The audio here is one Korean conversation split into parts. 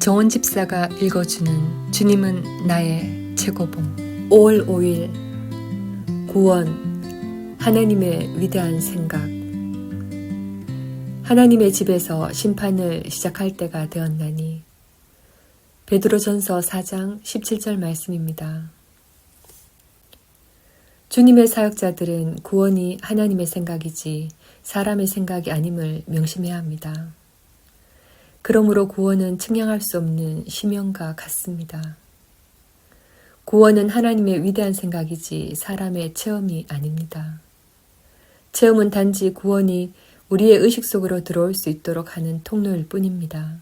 정원 집사가 읽어주는 주님은 나의 최고봉 5월 5일 구원 하나님의 위대한 생각 하나님의 집에서 심판을 시작할 때가 되었나니 베드로전서 4장 17절 말씀입니다. 주님의 사역자들은 구원이 하나님의 생각이지 사람의 생각이 아님을 명심해야 합니다. 그러므로 구원은 측량할 수 없는 심연과 같습니다. 구원은 하나님의 위대한 생각이지 사람의 체험이 아닙니다. 체험은 단지 구원이 우리의 의식 속으로 들어올 수 있도록 하는 통로일 뿐입니다.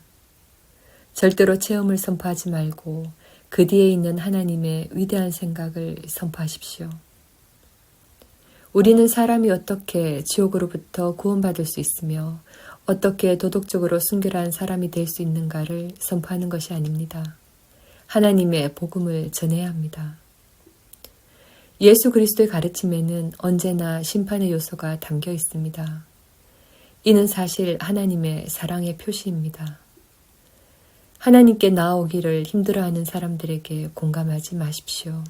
절대로 체험을 선포하지 말고 그 뒤에 있는 하나님의 위대한 생각을 선포하십시오. 우리는 사람이 어떻게 지옥으로부터 구원받을 수 있으며 어떻게 도덕적으로 순결한 사람이 될 수 있는가를 선포하는 것이 아닙니다. 하나님의 복음을 전해야 합니다. 예수 그리스도의 가르침에는 언제나 심판의 요소가 담겨 있습니다. 이는 사실 하나님의 사랑의 표시입니다. 하나님께 나아오기를 힘들어하는 사람들에게 공감하지 마십시오.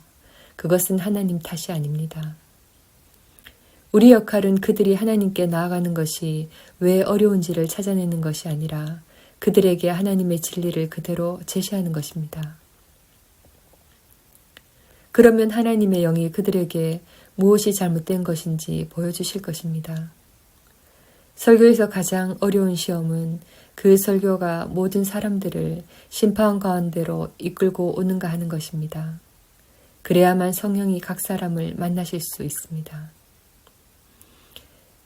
그것은 하나님 탓이 아닙니다. 우리 역할은 그들이 하나님께 나아가는 것이 왜 어려운지를 찾아내는 것이 아니라 그들에게 하나님의 진리를 그대로 제시하는 것입니다. 그러면 하나님의 영이 그들에게 무엇이 잘못된 것인지 보여주실 것입니다. 설교에서 가장 어려운 시험은 그 설교가 모든 사람들을 심판 가운데로 이끌고 오는가 하는 것입니다. 그래야만 성령이 각 사람을 만나실 수 있습니다.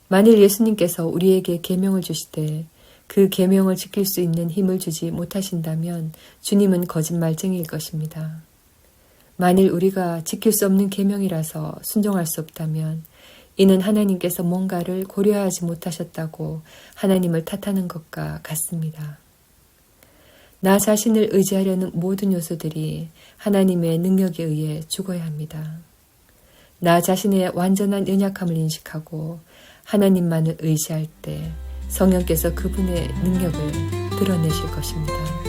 만일 예수님께서 우리에게 계명을 주시되 그 계명을 지킬 수 있는 힘을 주지 못하신다면 주님은 거짓말쟁이일 것입니다. 만일 우리가 지킬 수 없는 계명이라서 순종할 수 없다면 이는 하나님께서 뭔가를 고려하지 못하셨다고 하나님을 탓하는 것과 같습니다. 나 자신을 의지하려는 모든 요소들이 하나님의 능력에 의해 죽어야 합니다. 나 자신의 완전한 연약함을 인식하고 하나님만을 의지할 때 성령께서 그분의 능력을 드러내실 것입니다.